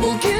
We'll give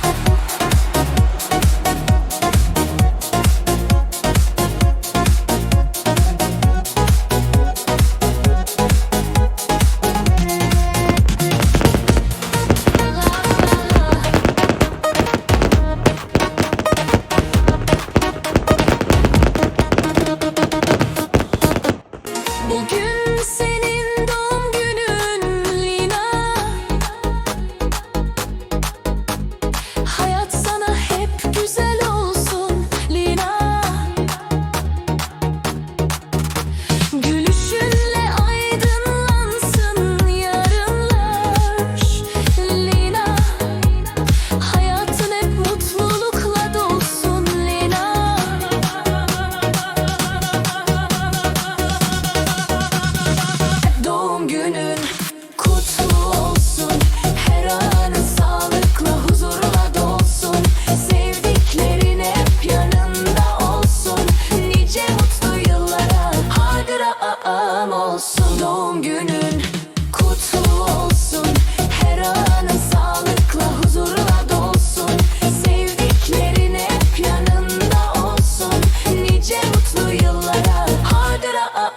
double kill.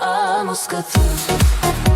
Olsun